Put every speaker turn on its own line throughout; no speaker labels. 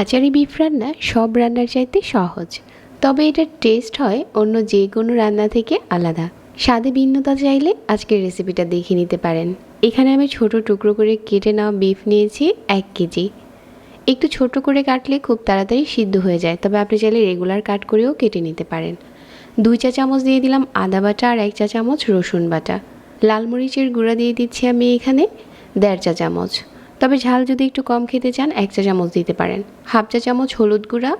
Achari beef রান্না সব রান্নার চাইতে সহজ। তবে এটার টেস্ট হয় অন্য যে কোনো রান্না থেকে আলাদা। স্বাদে ভিন্নতা চাইলে আজকের রেসিপিটা দেখে নিতে পারেন। এখানে আমি ছোট টুকরো করে কেটে নেওয়া বিফ নিয়েছি এক কেজি। একটু ছোট করে কাটলে খুব তাড়াতাড়ি সিদ্ধ হয়ে যায়, তবে আপনি চাইলে রেগুলার কাট করেও কেটে নিতে পারেন। দুই চা চামচ দিয়ে দিলাম আদা বাটা আর এক চা চামচ রসুন বাটা। লাল মরিচের গুঁড়া দিয়ে দিচ্ছি আমি এখানে দেড় চা চামচ। তবে ঝাল যদি একটু কম খেতে চান, এক চা চামচ দিতে পারেন। হাফ চা চামচ হলুদ গুঁড়া,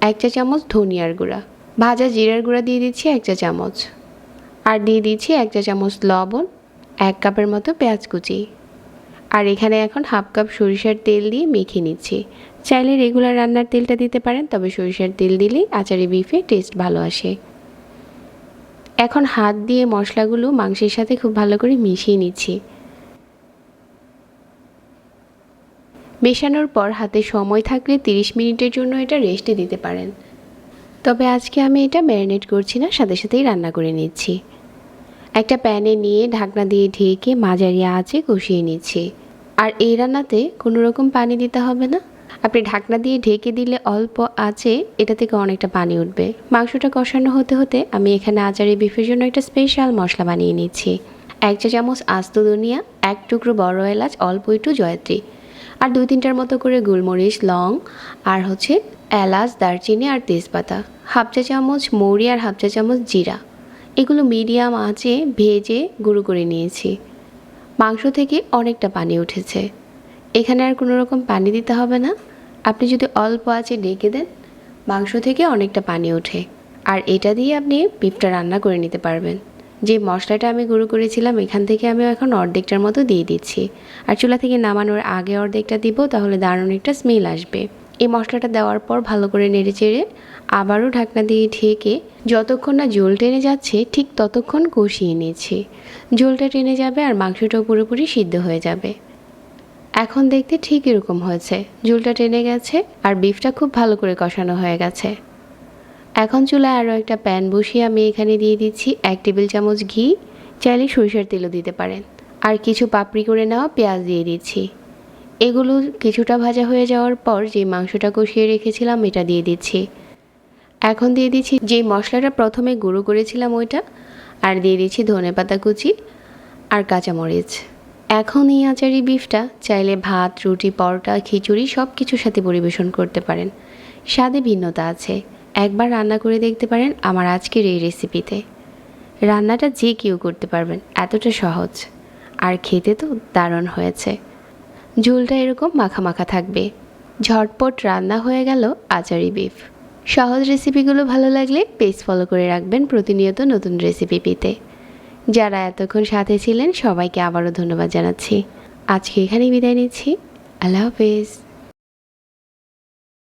এক চা চামচ ধনিয়ার গুঁড়া। ভাজা জিরার গুঁড়া দিয়ে দিচ্ছি এক চা চামচ। আর দিয়ে দিচ্ছি এক চা চামচ লবণ, এক কাপের মতো পেঁয়াজ কুচি। আর এখানে এখন হাফ কাপ সরিষার তেল দিয়ে মেখে নিচ্ছি। চাইলে রেগুলার রান্নার তেলটা দিতে পারেন, তবে সরিষার তেল দিলেই আচারি বিফে টেস্ট ভালো আসে। এখন হাত দিয়ে মশলাগুলো মাংসের সাথে খুব ভালো করে মিশিয়ে নিচ্ছি। মেশানোর পর হাতে সময় থাকলে 30 মিনিটের জন্য এটা রেস্টে দিতে পারেন। তবে আজকে আমি এটা ম্যারিনেট করছি না, সাথে সাথেই রান্না করে নিচ্ছি। একটা প্যানে নিয়ে ঢাকনা দিয়ে ঢেকে মাঝারি আঁচে কষিয়ে নিচ্ছি। আর এই রান্নাতে কোনো রকম পানি দিতে হবে না। আপনি ঢাকনা দিয়ে ঢেকে দিলে অল্প আঁচে এটা থেকে অনেকটা পানি উঠবে। মাংসটা কষানো হতে হতে আমি এখানে আচারি বিফের জন্য একটা স্পেশাল মশলা বানিয়ে নিচ্ছি। এক চা চামচ আস্ত দুনিয়া এক টুকরো বড় এলাচ, অল্প একটু জয়ত্রী। আর দুই তিনটার মতো করে গোলমরিচ, লং, আর হচ্ছে এলাচ, দারচিনি আর তেজপাতা। হাফ চা চামচ মৌরি আর হাফ চা চামচ জিরা। এগুলো মিডিয়াম আঁচে ভেজে গুঁড়ো করে নিয়েছি। মাংস থেকে অনেকটা পানি উঠেছে। এখানে আর কোনো রকম পানি দিতে হবে না। আপনি যদি অল্প আঁচে ডেকে দেন, মাংস থেকে অনেকটা পানি ওঠে। আর এটা দিয়ে আপনি বিফটা রান্না করে নিতে পারবেন। যে মশলাটা আমি গুঁড়ো করেছিলাম, এখান থেকে আমি এখন অর্ধেকটার মতো দিয়ে দিচ্ছি। আর চুলা থেকে নামানোর আগে অর্ধেকটা দিব, তাহলে দারুণ একটা স্মেল আসবে। এই মশলাটা দেওয়ার পর ভালো করে নেড়ে চেড়ে আবারও ঢাকনা দিয়ে ঢেকে যতক্ষণ না জল টেনে যাচ্ছে, ঠিক ততক্ষণ কষিয়ে নিয়েছি জলটা টেনে যাবে আর মাংসটাও পুরোপুরি সিদ্ধ হয়ে যাবে। এখন দেখতে ঠিক এরকম হয়েছে। ঝুলটা টেনে গেছে আর বিফটা খুব ভালো করে কষানো হয়ে গেছে। এখন চুলায় আরও একটা প্যান বসিয়ে আমি এখানে দিয়ে দিচ্ছি এক টেবিল চামচ ঘি। চাইলে সরিষার তেলও দিতে পারেন। আর কিছু পাপড়ি করে নেওয়া পেঁয়াজ দিয়ে দিচ্ছি। এগুলো কিছুটা ভাজা হয়ে যাওয়ার পর যে মাংসটা কষিয়ে রেখেছিলাম, এটা দিয়ে দিচ্ছি। এখন দিয়ে দিচ্ছি যে মশলাটা প্রথমে গুঁড়ো করেছিলাম ওইটা, আর দিয়ে দিচ্ছি ধনে পাতা কুচি আর কাঁচামরিচ। এখন এই আচারি বিফটা চাইলে ভাত, রুটি, পরোটা, খিচুড়ি সব কিছুর সাথে পরিবেশন করতে পারেন। স্বাদে ভিন্নতা আছে। একবার রান্না করে দেখতে পারেন আমার আজকের এই রেসিপিতে রান্নাটা যে কেউ করতে পারবেন, এতটা সহজ। আর খেতে তো দারুণ হয়েছে। ঝোলটা এরকম মাখা মাখা থাকবে। ঝটপট রান্না হয়ে গেল আচারি বিফ সহজ রেসিপিগুলো ভালো লাগলে পেজ ফলো করে রাখবেন প্রতিনিয়ত নতুন রেসিপি পেতে। যারা এতক্ষণ সাথে ছিলেন, সবাইকে আবারও ধন্যবাদ জানাচ্ছি। আজকে এখানেই বিদায় নিচ্ছি। আল্লাহ হাফেজ।